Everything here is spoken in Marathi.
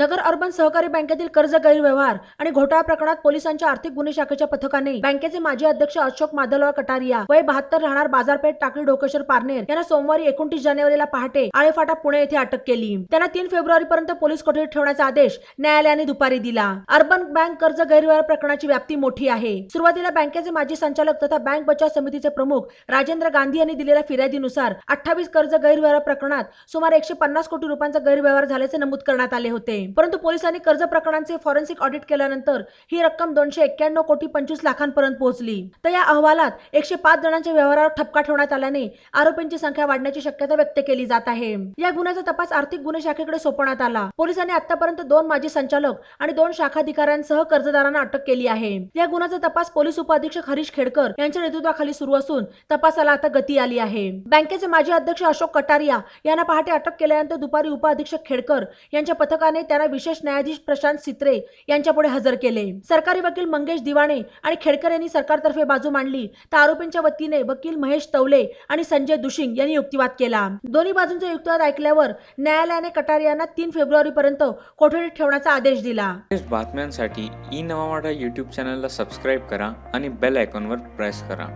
नगर अर्बन सहकारी बँकेतील कर्ज गैरव्यवहार आणि घोटाळा प्रकरणात पोलिसांच्या आर्थिक गुन्हे शाखेच्या पथकाने बँकेचे माजी अध्यक्ष अशोक माधवराव कटारिया वय बहात्तर राहणार बाजारपेठ टाकळी डोकेश्वर पारनेर यांना सोमवारी एकोणतीस जानेवारीला पहाटे आळेफाटा पुणे येथे अटक केली. त्यांना तीन फेब्रुवारी पर्यंत पोलीस कोठडीत ठेवण्याचा आदेश न्यायालयाने दुपारी दिला. अर्बन बँक कर्ज गैरव्यवहार प्रकरणाची व्याप्ती मोठी आहे. सुरुवातीला बँकेचे माजी संचालक तथा बँक बचाव समितीचे प्रमुख राजेंद्र गांधी यांनी दिलेल्या फिर्यादीनुसार अठ्ठावीस कर्ज गैरव्यवहार प्रकरणात सुमारे एकशे पन्नास कोटी रुपयांचा गैरव्यवहार झाल्याचे नमूद करण्यात आले होते. परंतु पोलिसांनी कर्ज प्रकरणांचे फॉरेन्सिक ऑडिट केल्यानंतर ही रक्कम दोनशे एक्क्याण्णव कोटी पंचवीस लाखांपर्यंत पोहोचली. तर या अहवालात एकशे पाच जणांच्या व्यवहारावर ठपका ठेवण्यात आल्याने आरोपींची संख्या वाढण्याची शक्यता व्यक्त केली जात आहे. या गुन्ह्याचा तपास आर्थिक गुन्हे शाखेकडे सोपवण्यात आला. पोलिसांनी आतापर्यंत दोन माजी संचालक आणि दोन शाखाधिकाऱ्यांसह कर्जदारांना अटक केली आहे. या गुन्ह्याचा तपास पोलीस उपअधीक्षक हरीश खेडकर यांच्या नेतृत्वाखाली सुरू असून तपासाला आता गती आली आहे. बँकेचे माजी अध्यक्ष अशोक कटारिया यांना पहाटे अटक केल्यानंतर दुपारी उपअधीक्षक खेडकर यांच्या पथकाने त्यांना विशेष न्यायाधीश प्रशांत सित्रे यांच्यापुढे हजर केले. सरकारी वकील मंगेश दिवाणे आणि खेडकर यांनी सरकारतर्फे बाजू मांडली. तर आरोपींच्या वतीने वकील महेश तवले आणि संजय दुशिंग यांनी युक्तिवाद केला. दोन्ही बाजूंचा युक्तिवाद ऐकल्यावर न्यायालयाने कटारियांना तीन फेब्रुवारी पर्यंत कोठडीत ठेवण्याचा आदेश दिला. बातम्यांसाठी ई नवा युट्यूब यूट्यूब चॅनलला सबस्क्राईब करा आणि बेल आयकॉनवर प्रेस करा.